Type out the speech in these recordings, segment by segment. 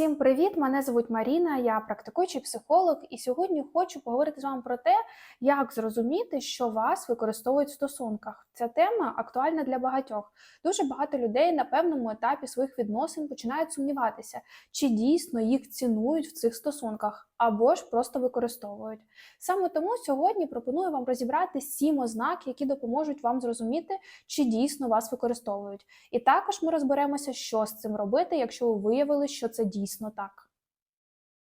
Всім привіт! Мене звуть Маріна, я практикуючий психолог, і сьогодні хочу поговорити з вами про те, як зрозуміти, що вас використовують в стосунках. Ця тема актуальна для багатьох. Дуже багато людей на певному етапі своїх відносин починають сумніватися, чи дійсно їх цінують в цих стосунках, або ж просто використовують. Саме тому сьогодні пропоную вам розібрати сім ознак, які допоможуть вам зрозуміти, чи дійсно вас використовують. І також ми розберемося, що з цим робити, якщо ви виявили, що це дійсно так.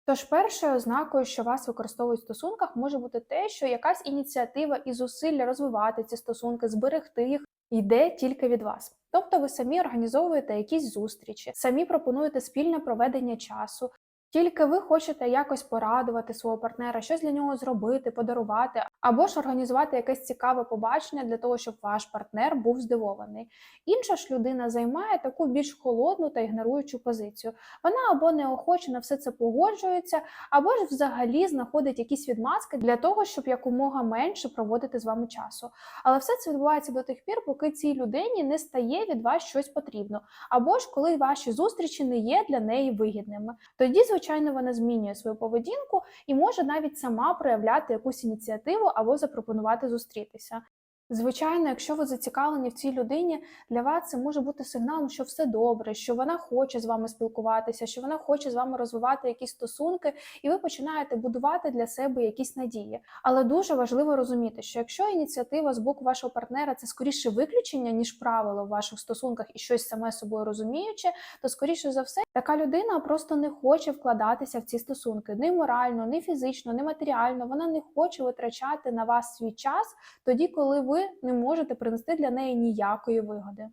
Тож, першою ознакою, що вас використовують в стосунках, може бути те, що якась ініціатива і зусилля розвивати ці стосунки, зберегти їх йде тільки від вас. Тобто ви самі організовуєте якісь зустрічі, самі пропонуєте спільне проведення часу. Тільки ви хочете якось порадувати свого партнера, щось для нього зробити, подарувати, або ж організувати якесь цікаве побачення для того, щоб ваш партнер був здивований. Інша ж людина займає таку більш холодну та ігноруючу позицію. Вона або неохоче на все це погоджується, або ж взагалі знаходить якісь відмазки для того, щоб якомога менше проводити з вами часу. Але все це відбувається до тих пір, поки цій людині не стає від вас щось потрібно, або ж коли ваші зустрічі не є для неї вигідними. Тоді, звичайно, вона змінює свою поведінку і може навіть сама проявляти якусь ініціативу або запропонувати зустрітися. Звичайно, якщо ви зацікавлені в цій людині, для вас це може бути сигналом, що все добре, що вона хоче з вами спілкуватися, що вона хоче з вами розвивати якісь стосунки, і ви починаєте будувати для себе якісь надії. Але дуже важливо розуміти, що якщо ініціатива з боку вашого партнера це скоріше виключення, ніж правило в ваших стосунках і щось саме собою розуміюче, то скоріше за все така людина просто не хоче вкладатися в ці стосунки ні морально, ні фізично, ні матеріально. Вона не хоче витрачати на вас свій час тоді, коли ви ви не можете принести для неї ніякої вигоди.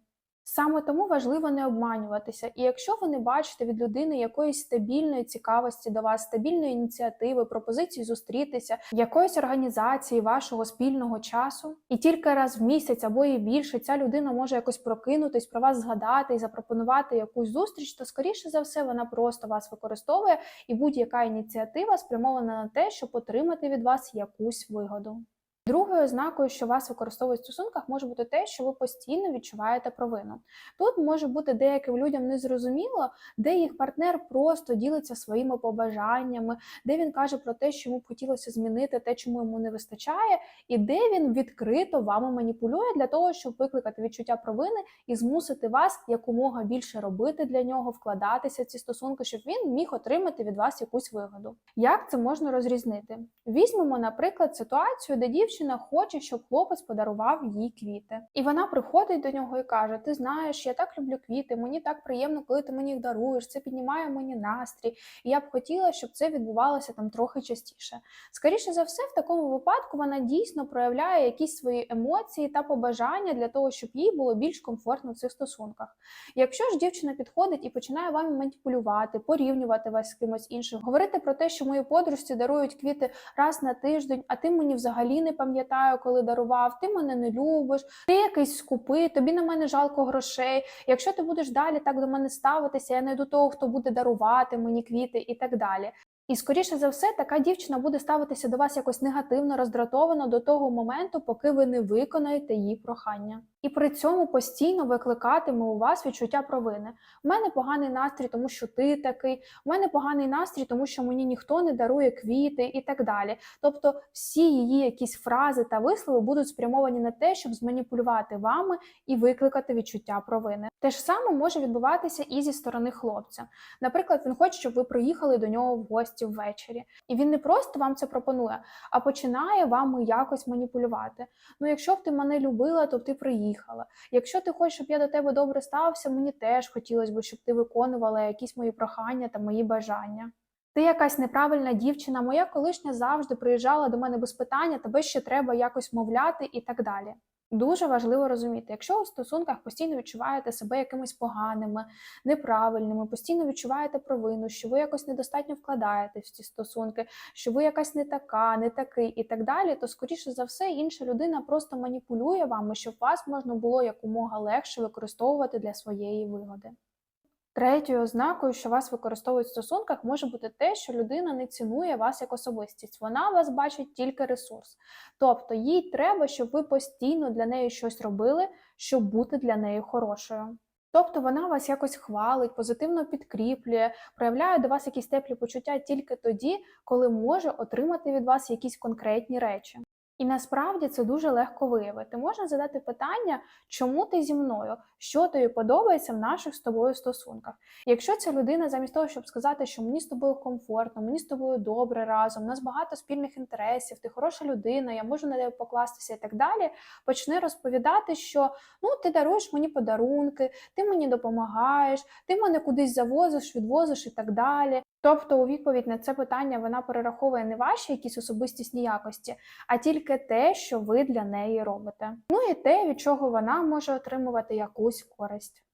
Саме тому важливо не обманюватися, і якщо ви не бачите від людини якоїсь стабільної цікавості до вас, стабільної ініціативи, пропозиції зустрітися, якоїсь організації вашого спільного часу, і тільки раз в місяць або і більше ця людина може якось прокинутись, про вас згадати і запропонувати якусь зустріч, то скоріше за все вона просто вас використовує, і будь-яка ініціатива спрямована на те, щоб отримати від вас якусь вигоду. Другою ознакою, що вас використовують в стосунках, може бути те, що ви постійно відчуваєте провину. Тут може бути деяким людям незрозуміло, де їх партнер просто ділиться своїми побажаннями, де він каже про те, що йому б хотілося змінити те, чому йому не вистачає, і де він відкрито вами маніпулює для того, щоб викликати відчуття провини і змусити вас якомога більше робити для нього, вкладатися в ці стосунки, щоб він міг отримати від вас якусь вигоду. Як це можна розрізнити? Візьмемо, наприклад, ситуацію, де дівчина дівчина хоче, щоб хлопець подарував їй квіти. І вона приходить до нього і каже: Ти знаєш, я так люблю квіти, мені так приємно, коли ти мені їх даруєш, це піднімає мені настрій, і я б хотіла, щоб це відбувалося там трохи частіше. Скоріше за все, в такому випадку вона дійсно проявляє якісь свої емоції та побажання для того, щоб їй було більш комфортно в цих стосунках. Якщо ж дівчина підходить і починає вами маніпулювати, порівнювати вас з кимось іншим, говорити про те, що мої подружці дарують квіти раз на тиждень, а ти мені взагалі не пам'ятаю, коли дарував, ти мене не любиш, ти якийсь скупий, тобі на мене жалко грошей. Якщо ти будеш далі так до мене ставитися, я знайду того, хто буде дарувати мені квіти і так далі. І, скоріше за все, така дівчина буде ставитися до вас якось негативно, роздратовано до того моменту, поки ви не виконаєте її прохання. І при цьому постійно викликатиме у вас відчуття провини. У мене поганий настрій, тому що ти такий, у мене поганий настрій, тому що мені ніхто не дарує квіти і так далі. Тобто, всі її якісь фрази та вислови будуть спрямовані на те, щоб зманіпулювати вами і викликати відчуття провини. Те ж саме може відбуватися і зі сторони хлопця. Наприклад, він хоче, щоб ви приїхали до нього в гості ввечері, і він не просто вам це пропонує, а починає вами якось маніпулювати. Ну, якщо б ти мене любила, то б ти приїхала. Якщо ти хочеш, щоб я до тебе добре стався, мені теж хотілося б, щоб ти виконувала якісь мої прохання та мої бажання. Ти якась неправильна дівчина, моя колишня завжди приїжджала до мене без питання, тебе ще треба якось мовляти і так далі. Дуже важливо розуміти, якщо у стосунках постійно відчуваєте себе якимись поганими, неправильними, постійно відчуваєте провину, що ви якось недостатньо вкладаєте в ці стосунки, що ви якась не така, не такий і так далі, то скоріше за все інша людина просто маніпулює вами, щоб вас можна було якомога легше використовувати для своєї вигоди. Третьою ознакою, що вас використовують в стосунках, може бути те, що людина не цінує вас як особистість. Вона вас бачить тільки ресурс. Тобто їй треба, щоб ви постійно для неї щось робили, щоб бути для неї хорошою. Тобто вона вас якось хвалить, позитивно підкріплює, проявляє до вас якісь теплі почуття тільки тоді, коли може отримати від вас якісь конкретні речі. І насправді це дуже легко виявити. Можна задати питання, чому ти зі мною, що тобі подобається в наших з тобою стосунках. Якщо ця людина, замість того, щоб сказати, що мені з тобою комфортно, мені з тобою добре разом, у нас багато спільних інтересів, ти хороша людина, я можу на тебе покластися і так далі, почне розповідати, що ну ти даруєш мені подарунки, ти мені допомагаєш, ти мене кудись завозиш, відвозиш і так далі. Тобто, у відповідь на це питання вона перераховує не ваші якісь особистісні якості, а тільки те, що ви для неї робите. Ну і те, від чого вона може отримувати якусь користь.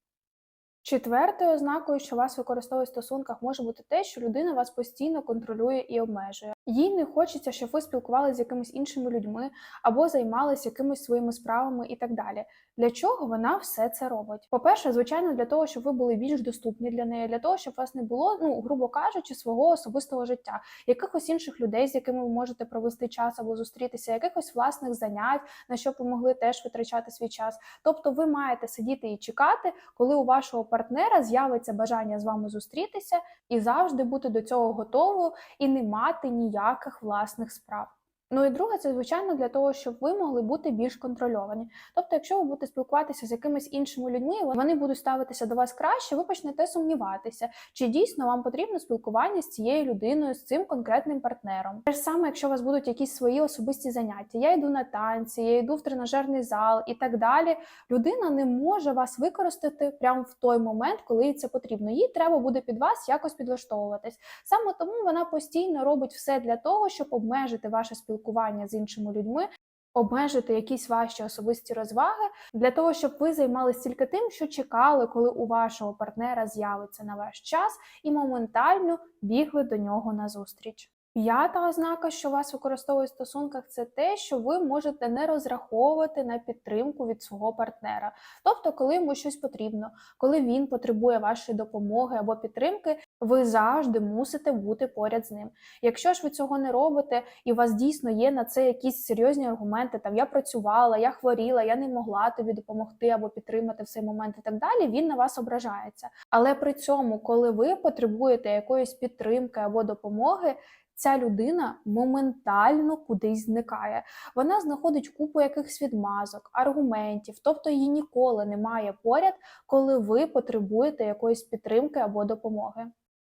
Четвертою ознакою, що вас використовують в стосунках, може бути те, що людина вас постійно контролює і обмежує. Їй не хочеться, щоб ви спілкувалися з якимись іншими людьми або займалися якимись своїми справами і так далі. Для чого вона все це робить? По-перше, звичайно, для того, щоб ви були більш доступні для неї, для того, щоб вас не було, ну грубо кажучи, свого особистого життя, якихось інших людей, з якими ви можете провести час або зустрітися, якихось власних занять, на що ви могли теж витрачати свій час. Тобто, ви маєте сидіти і чекати, коли у вашого партнера з'явиться бажання з вами зустрітися, і завжди бути до цього готовою і не мати ніяких власних справ. Ну і друге, це звичайно для того, щоб ви могли бути більш контрольовані. Тобто, якщо ви будете спілкуватися з якимись іншими людьми, вони будуть ставитися до вас краще, ви почнете сумніватися, чи дійсно вам потрібно спілкування з цією людиною, з цим конкретним партнером. Те ж саме, якщо у вас будуть якісь свої особисті заняття, я йду на танці, я йду в тренажерний зал і так далі. Людина не може вас використати прямо в той момент, коли їй це потрібно. Їй треба буде під вас якось підлаштовуватись. Саме тому вона постійно робить все для того, щоб обмежити ваше спілкування з іншими людьми, обмежити якісь ваші особисті розваги для того, щоб ви займалися тільки тим, що чекали, коли у вашого партнера з'явиться на ваш час, і моментально бігли до нього на зустріч. П'ята ознака, що вас використовують в стосунках, це те, що ви можете не розраховувати на підтримку від свого партнера. Тобто, коли йому щось потрібно, коли він потребує вашої допомоги або підтримки, ви завжди мусите бути поряд з ним. Якщо ж ви цього не робите, і у вас дійсно є на це якісь серйозні аргументи, там я працювала, я хворіла, я не могла тобі допомогти або підтримати в цей момент і так далі, він на вас ображається. Але при цьому, коли ви потребуєте якоїсь підтримки або допомоги, ця людина моментально кудись зникає. Вона знаходить купу якихось відмазок, аргументів, тобто її ніколи немає поряд, коли ви потребуєте якоїсь підтримки або допомоги.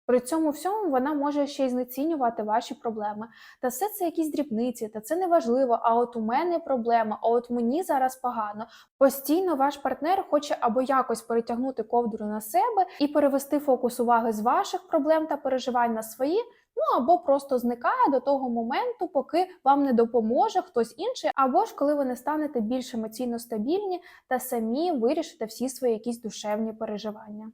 При цьому всьому вона може ще й знецінювати ваші проблеми. Та все це якісь дрібниці, та це не важливо. А от у мене проблема, а от мені зараз погано. Постійно ваш партнер хоче або якось перетягнути ковдру на себе і перевести фокус уваги з ваших проблем та переживань на свої. Ну або просто зникає до того моменту, поки вам не допоможе хтось інший, або ж коли ви не станете більш емоційно стабільні та самі вирішите всі свої якісь душевні переживання.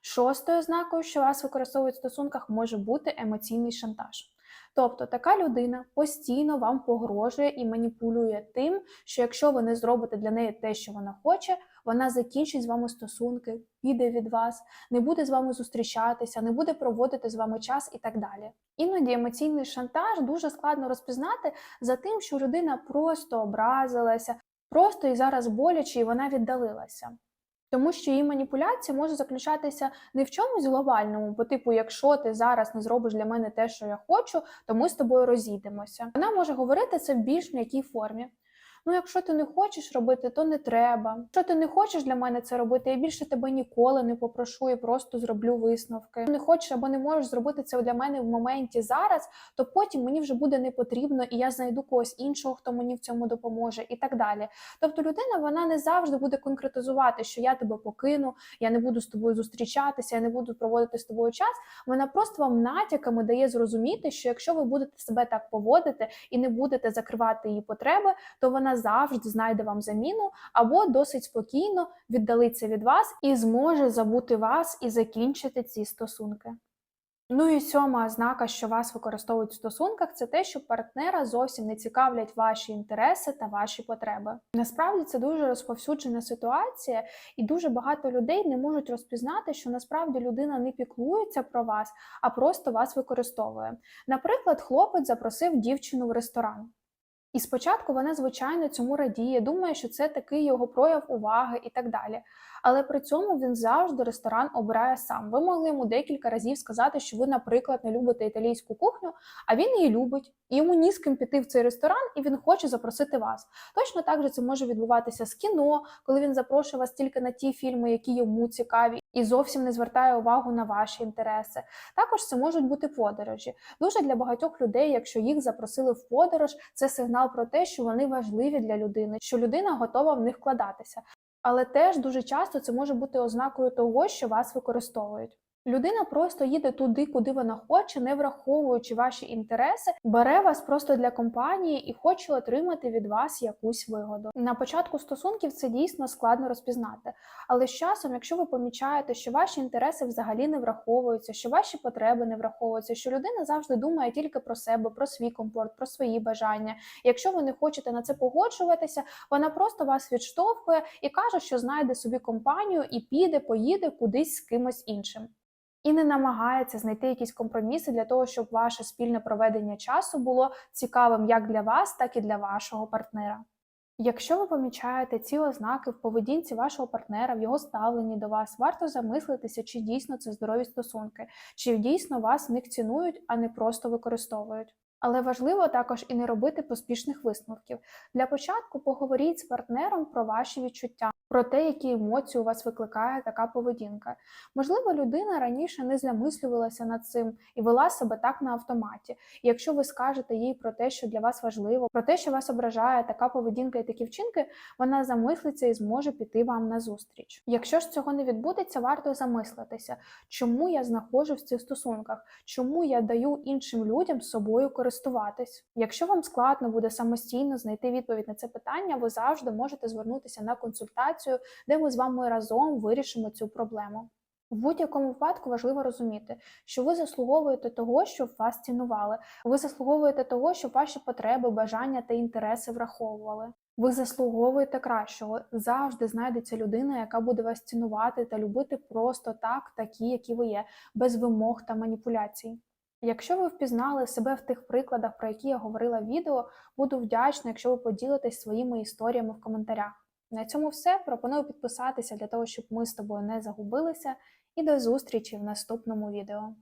Шостою ознакою, що вас використовують в стосунках, може бути емоційний шантаж. Тобто така людина постійно вам погрожує і маніпулює тим, що якщо ви не зробите для неї те, що вона хоче, вона закінчить з вами стосунки, піде від вас, не буде з вами зустрічатися, не буде проводити з вами час і так далі. Іноді емоційний шантаж дуже складно розпізнати за тим, що людина просто образилася, просто і зараз боляче, і вона віддалилася. Тому що її маніпуляція може заключатися не в чомусь глобальному, по типу, якщо ти зараз не зробиш для мене те, що я хочу, то ми з тобою розійдемося. Вона може говорити це в більш м'якій формі. Ну, якщо ти не хочеш робити, то не треба. Якщо ти не хочеш для мене це робити, я більше тебе ніколи не попрошу і просто зроблю висновки. Не хочеш або не можеш зробити це для мене в моменті зараз, то потім мені вже буде не потрібно, і я знайду когось іншого, хто мені в цьому допоможе, і так далі. Тобто людина вона не завжди буде конкретизувати, що я тебе покину, я не буду з тобою зустрічатися, я не буду проводити з тобою час. Вона просто вам натяками дає зрозуміти, що якщо ви будете себе так поводити і не будете закривати її потреби, то вона завжди знайде вам заміну або досить спокійно віддалиться від вас і зможе забути вас і закінчити ці стосунки. Ну і сьома ознака, що вас використовують в стосунках, це те, що партнера зовсім не цікавлять ваші інтереси та ваші потреби. Насправді це дуже розповсюджена ситуація, і дуже багато людей не можуть розпізнати, що насправді людина не піклується про вас, а просто вас використовує. Наприклад, хлопець запросив дівчину в ресторан. І спочатку вона, звичайно, цьому радіє, думає, що це такий його прояв уваги і так далі. але при цьому він завжди ресторан обирає сам. Ви могли йому декілька разів сказати, що ви, наприклад, не любите італійську кухню, а він її любить, і йому ні з ким піти в цей ресторан, і він хоче запросити вас. Точно так же це може відбуватися з кіно, коли він запрошує вас тільки на ті фільми, які йому цікаві, і зовсім не звертає увагу на ваші інтереси. Також це можуть бути подорожі. Дуже для багатьох людей, якщо їх запросили в подорож, це сигнал про те, що вони важливі для людини, що людина готова в них вкладатися. Але теж дуже часто це може бути ознакою того, що вас використовують. Людина просто їде туди, куди вона хоче, не враховуючи ваші інтереси, бере вас просто для компанії і хоче отримати від вас якусь вигоду. На початку стосунків це дійсно складно розпізнати, але з часом, якщо ви помічаєте, що ваші інтереси взагалі не враховуються, що ваші потреби не враховуються, що людина завжди думає тільки про себе, про свій комфорт, про свої бажання. Якщо ви не хочете на це погоджуватися, вона просто вас відштовхує і каже, що знайде собі компанію і піде, поїде кудись з кимось іншим. І не намагається знайти якісь компроміси для того, щоб ваше спільне проведення часу було цікавим як для вас, так і для вашого партнера. Якщо ви помічаєте ці ознаки в поведінці вашого партнера, в його ставленні до вас, варто замислитися, чи дійсно це здорові стосунки, чи дійсно вас в них цінують, а не просто використовують. Але важливо також і не робити поспішних висновків. Для початку поговоріть з партнером про ваші відчуття, про те, які емоції у вас викликає така поведінка. Можливо, людина раніше не замислювалася над цим і вела себе так на автоматі. І якщо ви скажете їй про те, що для вас важливо, про те, що вас ображає така поведінка і такі вчинки, вона замислиться і зможе піти вам на зустріч. Якщо ж цього не відбудеться, варто замислитися, чому я знаходжусь в цих стосунках, чому я даю іншим людям собою користуватись. Якщо вам складно буде самостійно знайти відповідь на це питання, ви завжди можете звернутися на консультацію, де ми з вами разом вирішимо цю проблему. В будь-якому випадку важливо розуміти, що ви заслуговуєте того, щоб вас цінували. Ви заслуговуєте того, щоб ваші потреби, бажання та інтереси враховували. Ви заслуговуєте кращого. Завжди знайдеться людина, яка буде вас цінувати та любити просто так, такі, які ви є, без вимог та маніпуляцій. Якщо ви впізнали себе в тих прикладах, про які я говорила в відео, буду вдячна, якщо ви поділитесь своїми історіями в коментарях. На цьому все. Пропоную підписатися для того, щоб ми з тобою не загубилися, і до зустрічі в наступному відео.